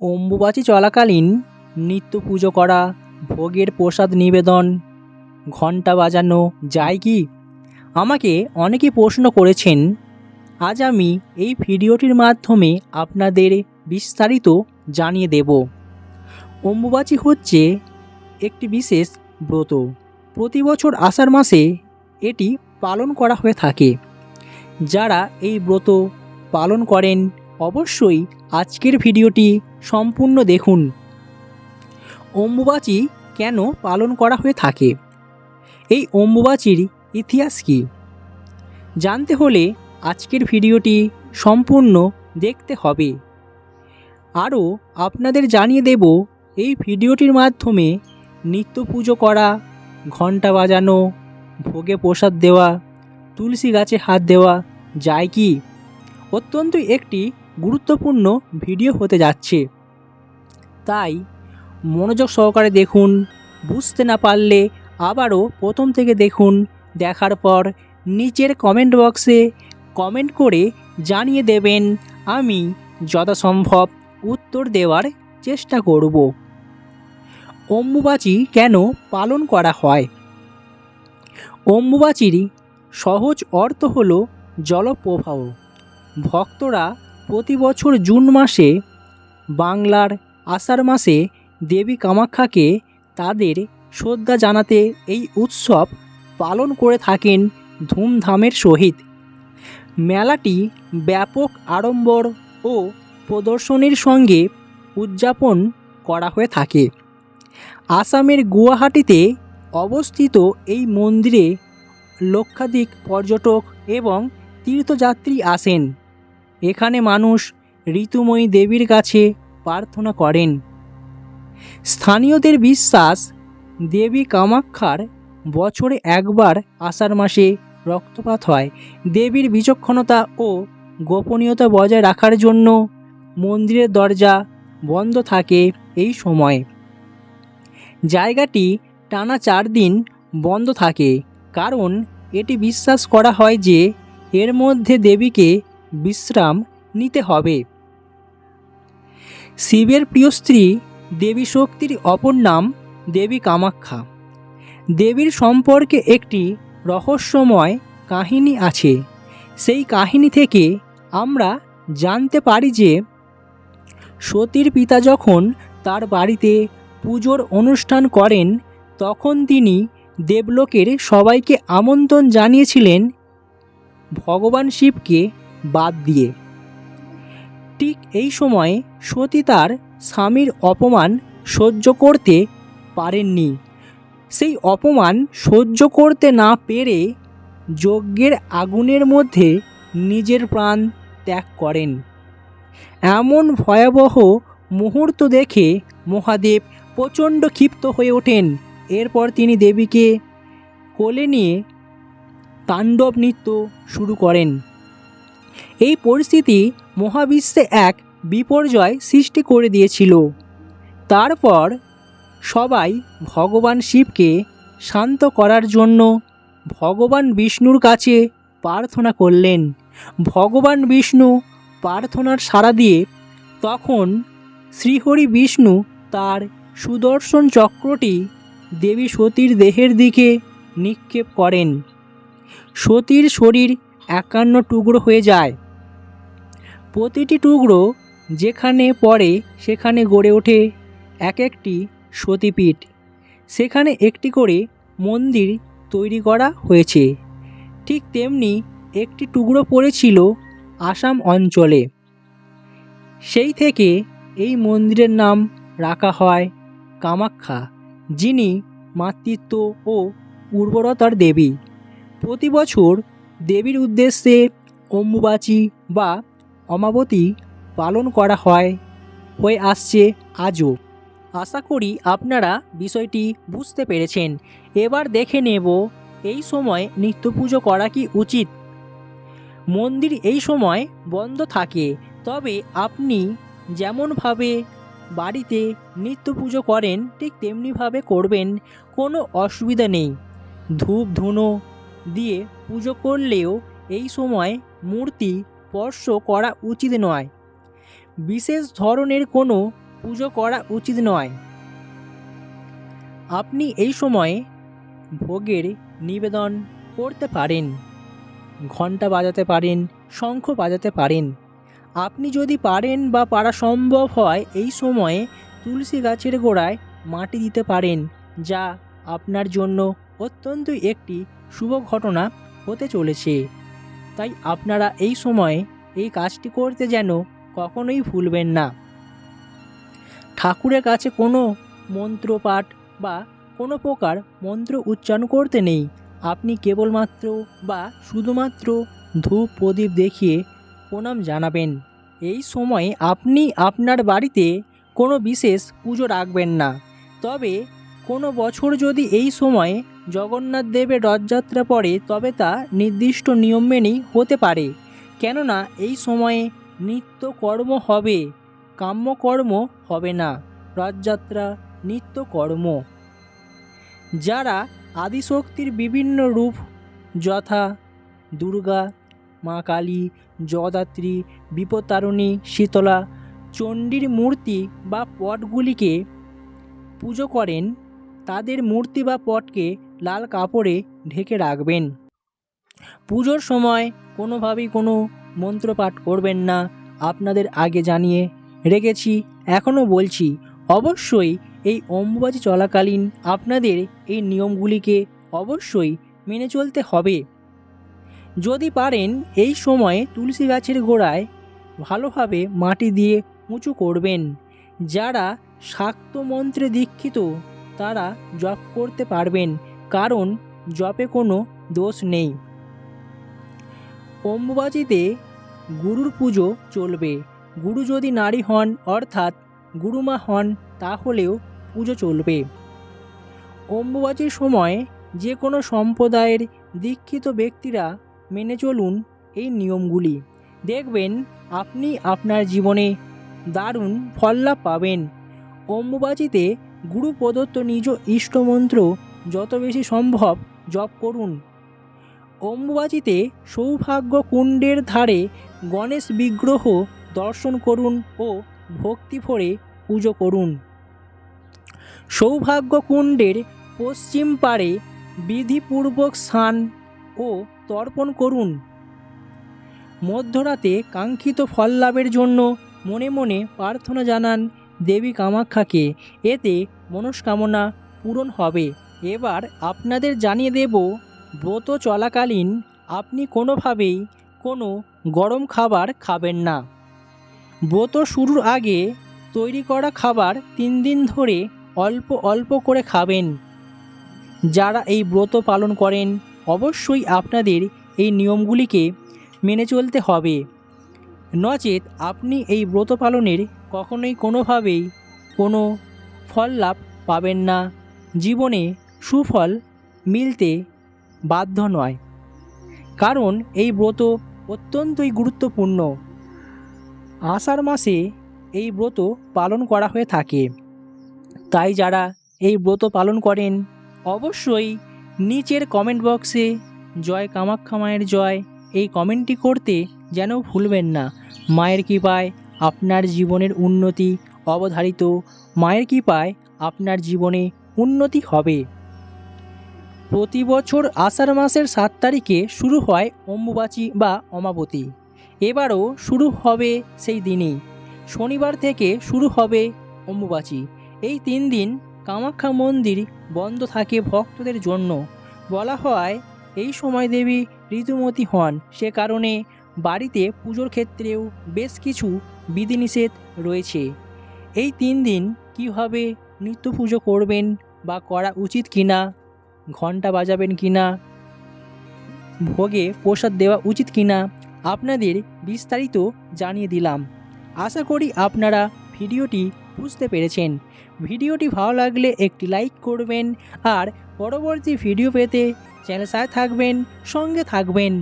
অম্বুবাচী চলাকালীন নিত্য পুজো করা, ভোগের প্রসাদ নিবেদন, ঘণ্টা বাজানো যায় কি? আমাকে অনেকেই প্রশ্ন করেছেন, আজ আমি এই ভিডিওটির মাধ্যমে আপনাদের বিস্তারিত জানিয়ে দেব। অম্বুবাচী হচ্ছে একটি বিশেষ ব্রত। প্রতি বছর আষাঢ় মাসে এটি পালন করা হয়ে থাকে। যারা এই ব্রত পালন করেন অবশ্যই আজকের ভিডিওটি সম্পূর্ণ দেখুন। অম্বুবাচী কেন পালন করা হয়ে থাকে? এই অম্বুবাচীর ইতিহাস কী? জানতে হলে আজকের ভিডিওটি সম্পূর্ণ দেখতে হবে। আরও আপনাদের জানিয়ে দেব, এই ভিডিওটির মাধ্যমে নিত্য পুজো করা, ঘণ্টা বাজানো, ভোগে প্রসাদ দেওয়া, তুলসী গাছে হাত দেওয়া যায় কি? অত্যন্ত একটি গুরুত্বপূর্ণ ভিডিও হতে যাচ্ছে। তাই মনোযোগ সহকারে দেখুন, বুঝতে না পারলে আবারও প্রথম থেকে দেখুন, দেখার পর নিচের কমেন্ট বক্সে কমেন্ট করে জানিয়ে দেবেন, আমি যথাসম্ভব উত্তর দেওয়ার চেষ্টা করব। অম্বুবাচী কেন পালন করা হয়? অম্বুবাচীর সহজ অর্থ হল জলপ্রবাহ। ভক্তরা প্রতি বছর জুন মাসে বাংলার আষাঢ় মাসে দেবী কামাখ্যাকে তাদের শ্রদ্ধা জানাতে এই উৎসব পালন করে থাকেন ধুমধামের সহিত। মেলাটি ব্যাপক আড়ম্বর ও প্রদর্শনীর সঙ্গে উদযাপন করা হয়ে থাকে। আসামের গুয়াহাটিতে অবস্থিত এই মন্দিরে লক্ষাধিক পর্যটক এবং তীর্থযাত্রী আসেন। এখানে মানুষ ঋতুময়ী দেবীর কাছে প্রার্থনা করেন। স্থানীয়দের বিশ্বাস, দেবী কামাক্ষার বছরে একবার আষাঢ় মাসে রক্তপাত হয়। দেবীর বিচক্ষণতা ও গোপনীয়তা বজায় রাখার জন্য মন্দিরের দরজা বন্ধ থাকে এই সময়। জায়গাটি টানা চার দিন বন্ধ থাকে, কারণ এটি বিশ্বাস করা হয় যে এর মধ্যে দেবীকে বিশ্রাম নিতে হবে। শিবের প্রিয় স্ত্রী দেবী শক্তির অপর নাম দেবী কামাখ্যা। দেবীর সম্পর্কে একটি রহস্যময় কাহিনী আছে। সেই কাহিনী থেকে আমরা জানতে পারি যে সতীর পিতা যখন তার বাড়িতে পুজোর অনুষ্ঠান করেন, তখন তিনি দেবলোকের সবাইকে আমন্ত্রণ জানিয়েছিলেন ভগবান শিবকে বাদ দিয়ে। ঠিক এই সময় সতী তার স্বামীর অপমান সহ্য করতে পারেননি। সেই অপমান সহ্য করতে না পেরে যজ্ঞের আগুনের মধ্যে নিজের প্রাণ ত্যাগ করেন। এমন ভয়াবহ মুহূর্ত দেখে মহাদেব প্রচণ্ড ক্ষিপ্ত হয়ে ওঠেন। এরপর তিনি দেবীকে কোলে নিয়ে তাণ্ডব নৃত্য শুরু করেন। এই পরিস্থিতি মহাবিশ্বে এক বিপর্যয় সৃষ্টি করে দিয়েছিল। তারপর সবাই ভগবান শিবকে শান্ত করার জন্য ভগবান বিষ্ণুর কাছে প্রার্থনা করলেন। ভগবান বিষ্ণু প্রার্থনার সাড়া দিয়ে তখন শ্রীহরি বিষ্ণু তার সুদর্শন চক্রটি দেবী সতীর দেহের দিকে নিক্ষেপ করেন। সতীর শরীর একান্ন টুকরো হয়ে যায়। প্রতিটি টুকরো যেখানে পড়ে সেখানে গড়ে ওঠে এক একটি সতীপীঠ। সেখানে একটি করে মন্দির তৈরি করা হয়েছে। ঠিক তেমনি একটি টুকরো পড়েছিল আসাম অঞ্চলে। সেই থেকে এই মন্দিরের নাম রাখা হয় কামাখ্যা, যিনি মাতৃত্ব ও উর্বরতার দেবী। প্রতি বছর দেবীর উদ্দেশ্যে অম্বুবাচী বা অমাবতী পালন করা হয়, হয়ে আসছে আজও। আশা করি আপনারা বিষয়টি বুঝতে পেরেছেন। এবার দেখে নেব, এই সময় নিত্য পুজো করা কি উচিত? মন্দির এই সময় বন্ধ থাকে, তবে আপনি যেমনভাবে বাড়িতে নিত্য পুজো করেন, ঠিক তেমনিভাবে করবেন, কোনো অসুবিধা নেই। ধূপ, ধুনো দিয়ে পুজো করলেও এই সময় মূর্তি স্পর্শ করা উচিত নয়। বিশেষ ধরনের কোনো পুজো করা উচিত নয়। আপনি এই সময়ে ভোগের নিবেদন করতে পারেন ঘণ্টা বাজাতে পারেন, শঙ্খ বাজাতে পারেন। আপনি যদি পারেন বা পারা সম্ভব হয়, এই সময়ে তুলসী গাছের গোড়ায় মাটি দিতে পারেন, যা আপনার জন্য অত্যন্ত একটি শুভ ঘটনা হতে চলেছে। তাই আপনারা এই সময়ে এই কাজটি করতে যেন কখনোই ভুলবেন না। ঠাকুরের কাছে কোনো মন্ত্রপাঠ বা কোনো প্রকার মন্ত্র উচ্চারণ করতে নেই। আপনি কেবলমাত্র বা শুধুমাত্র ধূপ প্রদীপ দেখিয়ে প্রণাম জানাবেন। এই সময়ে আপনি আপনার বাড়িতে কোনো বিশেষ পুজো রাখবেন না। তবে কোনো বছর যদি এই সময়ে জগন্নাথ দেবের রথযাত্রা পড়ে তবে তা নির্দিষ্ট নিয়ম মেনেই হতে পারে। কেননা এই সময়ে নিত্য কর্ম হবে, কাম্যকর্ম হবে না, রথযাত্রা নিত্য কর্ম যারা আদিশক্তির বিভিন্ন রূপ, যথা দুর্গা, মা কালী, জগদ্ধাত্রী বিপতারণী শীতলা, চণ্ডীর মূর্তি বা পটগুলিকে পুজো করেন তাদের মূর্তি বা পটকে লাল কাপড়ে ঢেকে রাখবেন। পুজোর সময় কোনোভাবেই কোনো মন্ত্রপাঠ করবেন না। আপনাদের আগে জানিয়ে রেখেছি, এখনও বলছি, অবশ্যই এই অম্বুবাচী চলাকালীন আপনাদের এই নিয়মগুলিকে অবশ্যই মেনে চলতে হবে। যদি পারেন, এই সময়ে তুলসী গাছের গোড়ায় ভালোভাবে মাটি দিয়ে উঁচু করবেন, যারা শাক্ত মন্ত্রে দীক্ষিত। তারা জপ করতে পারবেন, কারণ জপে কোনো দোষ নেই। অম্বুবাচীতে গুরুর পুজো চলবে। গুরু যদি নারী হন, অর্থাৎ গুরুমা হন, তাহলেও পুজো চলবে। অম্বুবাচীর সময় যে কোনো সম্প্রদায়ের দীক্ষিত ব্যক্তিরা মেনে চলুন এই নিয়মগুলি। দেখবেন, আপনি আপনার জীবনে দারুণ ফললাভ পাবেন। অম্বুবাচীতে গুরু প্রদত্ত নিজ ইষ্টমন্ত্র, যত বেশি সম্ভব জপ করুন। অম্বুবাচীতে সৌভাগ্য কুণ্ডের ধারে গণেশ বিগ্রহ দর্শন করুন ও ভক্তি ভরে পুজো করুন। সৌভাগ্য কুণ্ডের পশ্চিম পাড়ে বিধিপূর্বক স্নান ও তর্পণ করুন। মধ্যরাতে কাঙ্ক্ষিত ফল লাভের জন্য মনে মনে প্রার্থনা জানান দেবী কামাখ্যাকে এতে মনস্কামনা পূরণ হবে। এবার আপনাদের জানিয়ে দেব, ব্রত চলাকালীন আপনি কোনোভাবেই কোনো গরম খাবার খাবেন না। ব্রত শুরুর আগে তৈরি করা খাবার তিন দিন ধরে অল্প অল্প করে খাবেন। যারা এই ব্রত পালন করেন, অবশ্যই আপনাদের এই নিয়মগুলিকে মেনে চলতে হবে। নচেত আপনি এই ব্রত পালনের কখনোই কোনোভাবেই কোনো ফল লাভ পাবেন না। জীবনে সুফল মিলতে বাধ্য নয়। কারণ এই ব্রত অত্যন্তই গুরুত্বপূর্ণ। আষাঢ় মাসে এই ব্রত পালন করা হয়ে থাকে। তাই যারা এই ব্রত পালন করেন, অবশ্যই নিচের কমেন্ট বক্সে জয় কামাখ্যা মায়ের জয় এই কমেন্টটি করতে যেন ভুলবেন না। মায়ের কৃপায় আপনার জীবনের উন্নতি অবধারিত। মায়ের কৃপায় আপনার জীবনে উন্নতি হবে। প্রতি বছর আষাঢ় মাসের সাত তারিখে শুরু হয় অম্বুবাচী বা অমাবতী। এবারও শুরু হবে সেই দিনেই। শনিবার থেকে শুরু হবে অম্বুবাচী। এই তিন দিন কামাখ্যা মন্দির বন্ধ থাকে ভক্তদের জন্য। বলা হয়, এই সময় দেবী ঋতুমতী হন। সে কারণে বাড়িতে পুজোর ক্ষেত্রেও বেশ কিছু বিধিনিষেধ রয়েছে। এই তিন দিন কীভাবে নিত্য পুজো করবেন বা করা উচিত কিনা ঘণ্টা বাজাবেন কিনা, ভোগে প্রসাদ দেওয়া উচিত কিনা, আপনাদের বিস্তারিত জানিয়ে দিলাম। আশা করি আপনারা ভিডিওটি বুঝতে পেরেছেন। ভিডিওটি ভালো লাগলে একটি লাইক করবেন আর পরবর্তী ভিডিও পেতে চ্যানেল সাথে থাকবেন, সঙ্গে থাকবেন।